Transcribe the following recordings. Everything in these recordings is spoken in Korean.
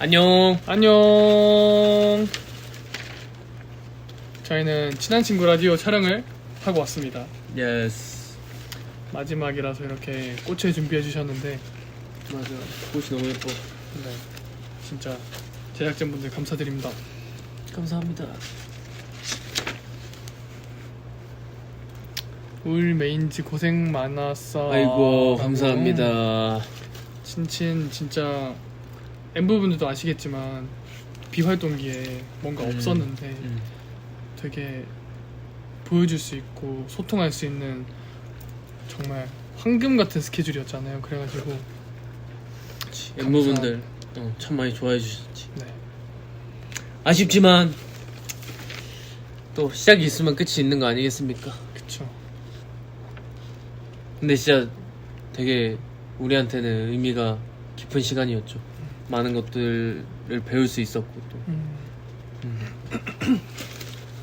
안녕. 안녕. 저희는 친한 친구 라디오 촬영을 하고 왔습니다. 예스. 마지막이라서 이렇게 꽃을 준비해 주셨는데, 맞아. 꽃이 너무 예뻐. 네, 진짜 제작진분들 감사드립니다. 감사합니다. 울 메인즈 고생 많았어. 아이고 라고. 감사합니다. 친친 진짜 엠브 분들도 아시겠지만 비활동기에 뭔가 음, 없었는데 음. 되게 보여줄 수 있고 소통할 수 있는 정말 황금 같은 스케줄이었잖아요. 그래가지고 그치. 엠버분들 어, 참 많이 좋아해 주셨지. 네 아쉽지만 또 시작이 있으면 끝이 있는 거 아니겠습니까? 그쵸. 근데 진짜 되게 우리한테는 의미가 깊은 시간이었죠. 많은 것들을 배울 수 있었고 또 음,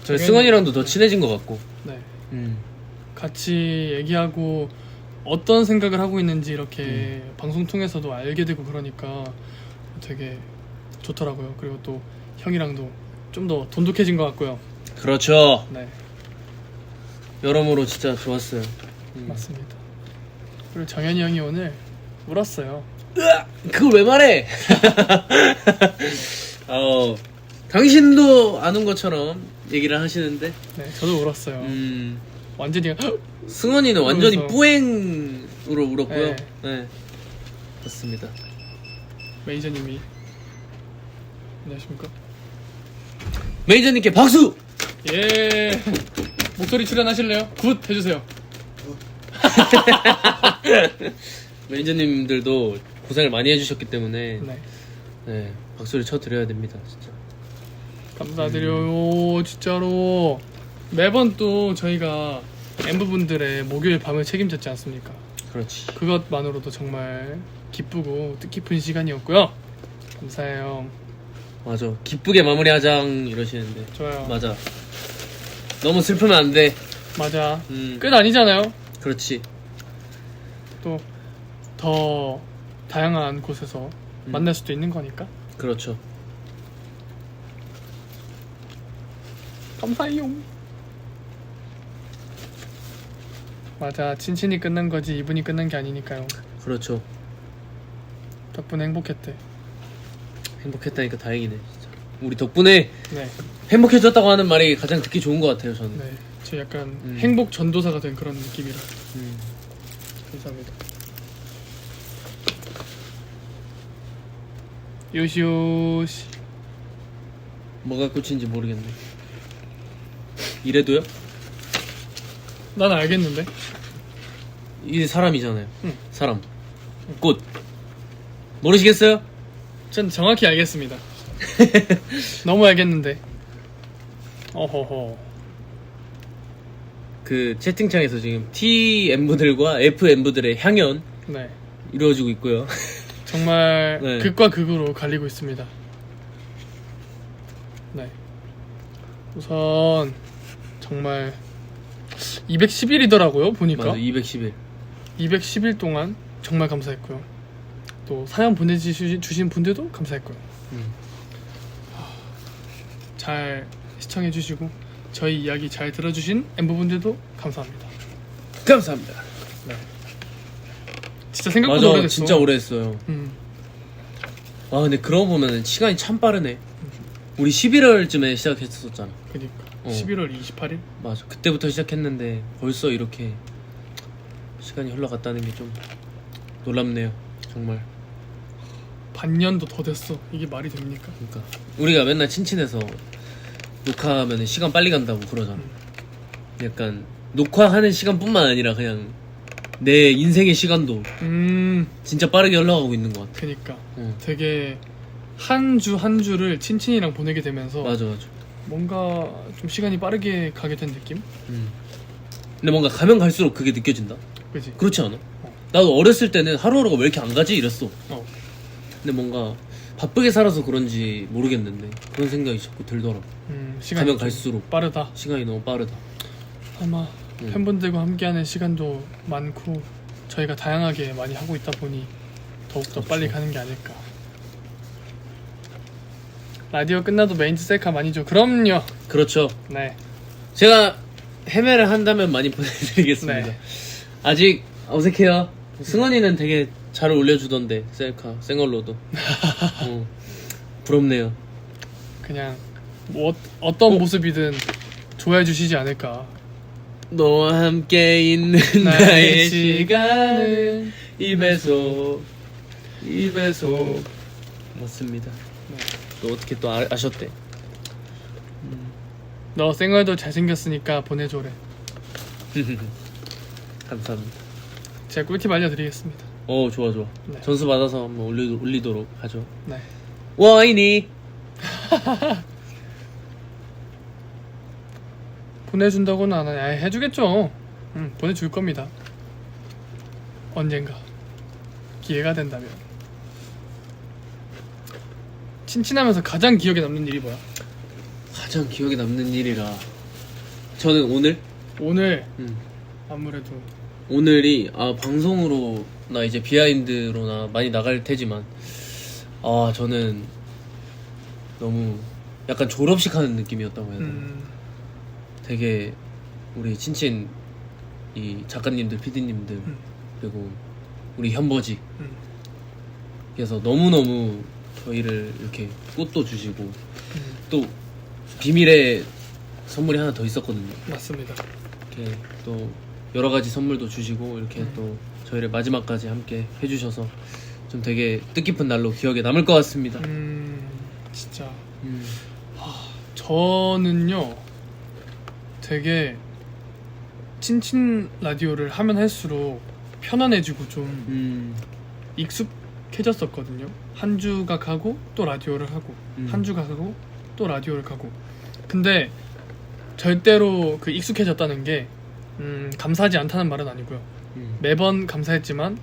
저희 되게- 승원이랑도 더 친해진 것 같고. 네 음. 같이 얘기하고 어떤 생각을 하고 있는지 이렇게 음. 방송 통해서도 알게 되고 그러니까 되게 좋더라고요. 그리고 또 형이랑도 좀 더 돈독해진 것 같고요. 그렇죠. 네 여러모로 진짜 좋았어요. 음. 맞습니다. 그리고 정현이 형이 오늘 울었어요. 그걸 왜 말해? 어, 당신도 아는 것처럼 얘기를 하시는데, 네 저도 울었어요. 음, 완전히 승원이는 완전히 그러면서- 뿌앵으로 울었고요. 네. 네. 그렇습니다. 매니저님이 안녕하십니까? 매니저님께 박수! 예 목소리 출연하실래요? 굿 해주세요. 매니저님들도 고생을 많이 해주셨기 때문에, 네 네, 박수를 쳐드려야 됩니다, 진짜. 감사드려요 진짜로 매번 또 저희가 엠브 분들의 목요일 밤을 책임졌지 않습니까? 그렇지. 그것만으로도 정말 기쁘고 뜻깊은 시간이었고요. 감사해요. 맞아. 기쁘게 마무리하장 이러시는데. 좋아요. 맞아. 너무 슬프면 안 돼. 맞아. 음, 끝 아니잖아요. 그렇지. 또 더 다양한 곳에서 음. 만날 수도 있는 거니까. 그렇죠. 감사해요. 맞아. 친친이 끝난 거지 이분이 끝난 게 아니니까요. 그렇죠. 덕분에 행복했대. 행복했다니까 다행이네, 진짜. 우리 덕분에 네. 행복해졌다고 하는 말이 가장 듣기 좋은 것 같아요, 저는. 네. 저 약간 음. 행복 전도사가 된 그런 느낌이라 음. 감사합니다. 요시요시. 뭐가 꽃인지 모르겠네. 이래도요? 난 알겠는데. 이게 사람이잖아요. 응. 사람. 꽃. 모르시겠어요? 전 정확히 알겠습니다. 너무 알겠는데. 어허허. 그 채팅창에서 지금 TM분들과 FM분들의 향연 네. 이루어지고 있고요. 정말 네. 극과 극으로 갈리고 있습니다. 네. 우선 정말 210일이더라고요 보니까 맞아, 211. 210일 동안 정말 감사했고요. 또 사연 보내주신 주신 분들도 감사했고요. 음. 잘 시청해주시고 저희 이야기 잘 들어주신 엠버분들도 감사합니다. 감사합니다. 진짜 생각보다 맞아, 오래됐어. 진짜 오래 했어요. 음, 와, 근데 그러고 보면 시간이 참 빠르네. 우리 11월쯤에 시작했었잖아. 그니까 어. 11월 28일. 맞아. 그때부터 시작했는데 벌써 이렇게 시간이 흘러갔다는 게 좀 놀랍네요. 정말. 반년도 더 됐어. 이게 말이 됩니까? 그러니까 우리가 맨날 친친해서 녹화하면 시간 빨리 간다고 그러잖아. 약간 녹화하는 시간뿐만 아니라 그냥 내 인생의 시간도 음, 진짜 빠르게 흘러가고 있는 것 같아. 그니까 응. 되게 한 주 한 주를 친친이랑 보내게 되면서 맞아, 맞아. 뭔가 좀 시간이 빠르게 가게 된 느낌? 음. 근데 뭔가 가면 갈수록 그게 느껴진다. 그지? 그렇지 않아? 나도 어렸을 때는 하루하루가 왜 이렇게 안 가지 이랬어. 어, 근데 뭔가 바쁘게 살아서 그런지 모르겠는데 그런 생각이 자꾸 들더라고. 음, 시간이 가면 좀 갈수록 빠르다. 시간이 너무 빠르다. 아마 음. 팬분들과 함께하는 시간도 많고 저희가 다양하게 많이 하고 있다 보니 더욱더 그렇죠. 빨리 가는 게 아닐까. 라디오 끝나도 메인즈 셀카 많이 줘. 그럼요. 그렇죠. 네. 제가 헤매를 한다면 많이 보내드리겠습니다. 네. 아직 어색해요. 승원이는 되게 잘 올려주던데 셀카 생얼로도. 어, 부럽네요. 그냥 뭐 어, 어떤 모습이든 좋아해 주시지 않을까. 너와 함께 있는 나의 시간을 입에서 입에서 맞습니다. 네. 또 어떻게 또 아, 아셨대? 너 생얼도 잘생겼으니까 보내줘래. 감사합니다. 제가 꿀팁 알려드리겠습니다. 어 좋아 좋아. 네. 점수 받아서 한번 올리, 올리도록 하죠. 네. 와이니 보내준다고는 안 하냐. 해주겠죠. 응, 보내줄 겁니다. 언젠가. 기회가 된다면. 친친하면서 가장 기억에 남는 일이 뭐야? 가장 기억에 남는 일이라 저는 오늘 오늘 음, 아무래도 오늘이 아 방송으로 나 이제 비하인드로나 많이 나갈 테지만 아 저는 너무 약간 졸업식 하는 느낌이었다고 해야 되나 음, 되게 우리 친친 이 작가님들 PD님들 음. 그리고 우리 현버지 음, 그래서 너무 너무 저희를 이렇게 꽃도 주시고 음, 또 비밀의 선물이 하나 더 있었거든요 맞습니다. 이렇게 또 여러 가지 선물도 주시고 이렇게 음. 또 저희를 마지막까지 함께 해주셔서 좀 되게 뜻깊은 날로 기억에 남을 것 같습니다. 음, 진짜 음. 저는요 되게 친친 라디오를 하면 할수록 편안해지고 좀 음. 익숙해졌었거든요. 한 주가 가고 또 라디오를 하고 음. 한 주가 가고 또 라디오를 가고. 근데 절대로 그 익숙해졌다는 게 음, 감사하지 않다는 말은 아니고요. 음. 매번 감사했지만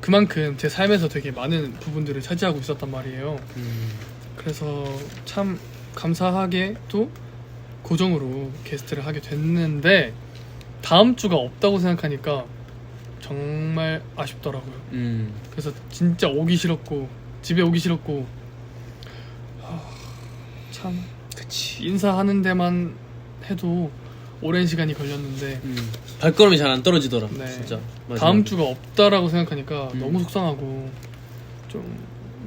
그만큼 제 삶에서 되게 많은 부분들을 차지하고 있었단 말이에요. 음. 그래서 참 감사하게 또 고정으로 게스트를 하게 됐는데 다음 주가 없다고 생각하니까 정말 아쉽더라고요. 음. 그래서 진짜 오기 싫었고 집에 오기 싫었고 하, 참 그치. 인사하는 데만 해도 오랜 시간이 걸렸는데 음. 발걸음이 잘 안 떨어지더라. 네. 진짜. 다음 마지막에. 주가 없다라고 생각하니까 음. 너무 속상하고 좀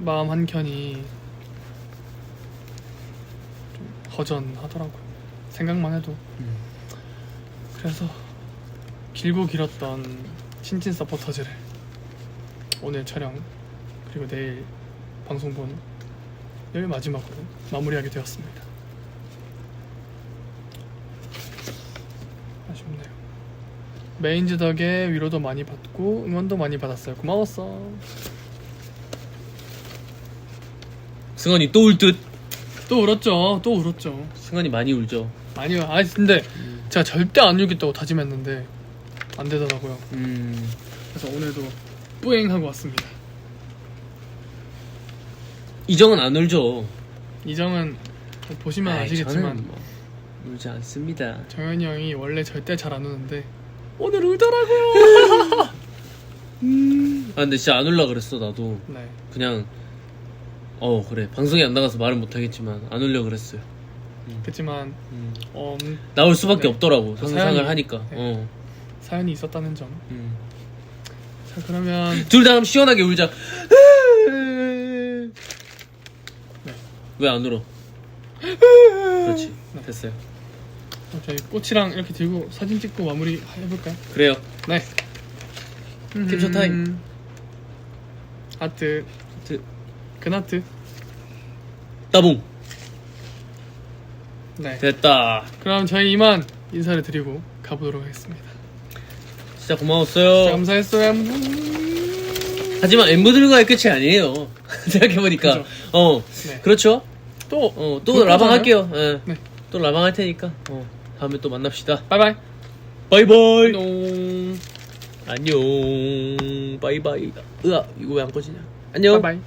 마음 한 켠이 좀 허전하더라고요. 생각만 해도 음. 그래서 길고 길었던 친친 서포터즈를 오늘 촬영 그리고 내일 방송본을 마지막으로 마무리하게 되었습니다. 아쉽네요. 메인즈 덕에 위로도 많이 받고 응원도 많이 받았어요. 고마웠어. 승원이 또 울 듯. 또 울었죠. 또 울었죠. 승원이 많이 울죠. 아니요. 아 근데 음. 제가 절대 안 울겠다고 다짐했는데 안 되더라고요. 음. 그래서 오늘도 뿌앵하고 왔습니다. 이정은 안 울죠. 이정은 보시면 아이, 아시겠지만 저는 뭐 울지 않습니다. 정현이 형이 원래 절대 잘 안 우는데 오늘 울더라고요. 아 근데 진짜 안 울라 그랬어 나도. 네. 그냥 어 그래 방송에 안 나가서 말은 못 하겠지만 안 울려 그랬어요. 그렇지만 음. 어, 음, 나올 수밖에 네. 없더라고 그 상상을 사연이- 하니까. 네. 어. 사연이 있었다는 점. 음. 자 그러면 둘다 시원하게 울자. 네. 왜안 울어? 그렇지. 네. 됐어요. 그럼 저희 꽃이랑 이렇게 들고 사진 찍고 마무리 해볼까요? 그래요. 네. 캡처 타임. 음. 하트. 하트. 근하트. 따봉. 네. 됐다. 그럼 저희 이만 인사를 드리고 가보도록 하겠습니다. 진짜 고마웠어요. 감사했어요. 하지만 엠브들과의 끝이 아니에요. 생각해보니까. 그죠. 어. 네. 그렇죠. 또 어, 또 라방? 할게요. 예. 네. 또 라방 할 테니까. 어. 다음에 또 만납시다. 바이바이. 바이바이. 안녕. 안녕. 바이바이. 으아, 이거 왜 안 꺼지냐? 안녕. 바이바이.